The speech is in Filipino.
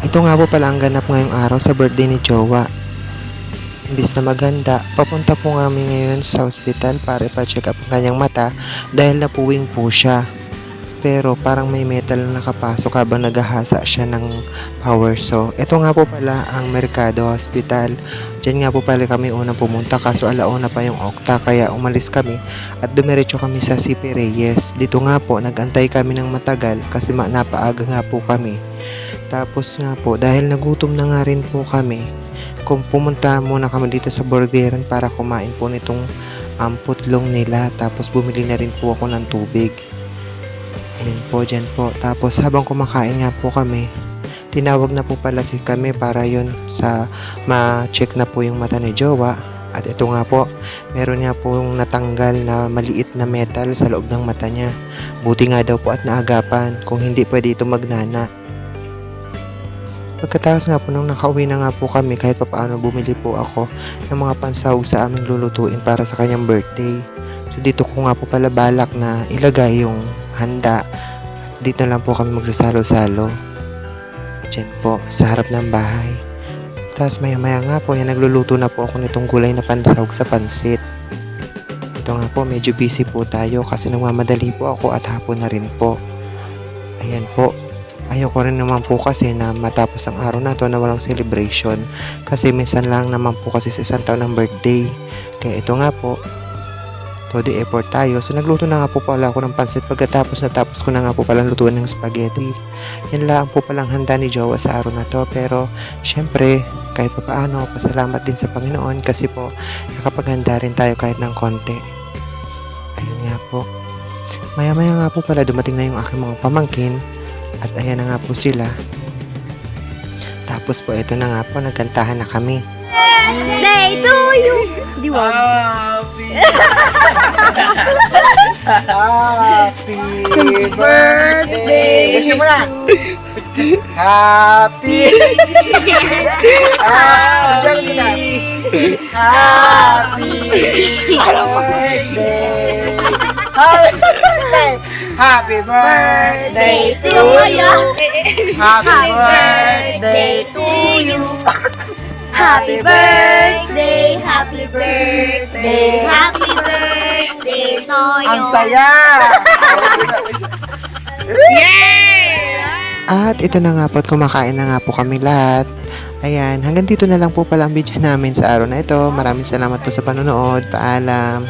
Ito nga po pala ang ganap ngayong araw sa birthday ni Jowa. Imbis na maganda, papunta po kami ngayon sa ospital para ipa-check up ang kanyang mata dahil napuwing po siya. Pero parang may metal na nakapasok habang naghahasa siya ng power saw. Ito nga po pala ang Mercado Hospital. Diyan nga po pala kami unang pumunta kaso alauna pa yung okta kaya umalis kami at dumiretso kami sa CP Reyes. Dito nga po nagantay kami ng matagal kasi napaaga nga po kami. Tapos nga po dahil nagutom na nga rin po kami kung pumunta muna kami dito sa burgeran para kumain po nitong um, putlong nila tapos bumili na rin po ako ng tubig. Ayun po, dyan po. Tapos habang kumakain nga po kami, tinawag na po pala si kami para yon sa ma-check na po yung mata ni Jowa. At ito nga po, meron nga po yung natanggal na maliit na metal sa loob ng mata niya. Buti nga daw po at naagapan kung hindi pwede ito magnana. Pagkatapos nga po nung nakauwi na nga po kami kahit papaano bumili po ako ng mga pansahog sa aming lulutuin para sa kanyang birthday. So dito ko nga po pala balak na ilagay yung handa. Dito lang po kami magsasalo-salo. Diyan po, sa harap ng bahay. Tapos maya maya nga po, yan nagluluto na po ako nitong gulay na pansahog sa pansit. Ito nga po, medyo busy po tayo kasi nagmamadali po ako at hapon na rin po. Ayan po, Ayoko rin naman po kasi na matapos ang araw na to na walang celebration kasi minsan lang naman po kasi sa isang taon ng birthday. Kaya ito nga po, to the effort tayo. So nagluto na nga po pala ako ng pansit pagkatapos natapos ko na nga po pala lutuan ng spaghetti. Yan lang po palang handa ni Jowa sa araw na to pero syempre kahit pa paano pasalamat din sa Panginoon kasi po nakapaghanda rin tayo kahit ng konti. Ayun nga po. Maya maya nga po pala dumating na yung aking mga pamangkin at ayan na nga po sila. Tapos po ito na nga po, nagkantahan na kami. Day to you! Di ba? Happy birthday Kasi mo na. Happy Happy Happy birthday Happy birthday Happy birthday to you Happy birthday to you Happy birthday! Happy birthday! Happy birthday to you! Ang saya! At ito na nga po at kumakain na nga po kami lahat. Ayan, hanggang dito na lang po pala ang video namin sa araw na ito. Maraming salamat po sa panonood. Paalam.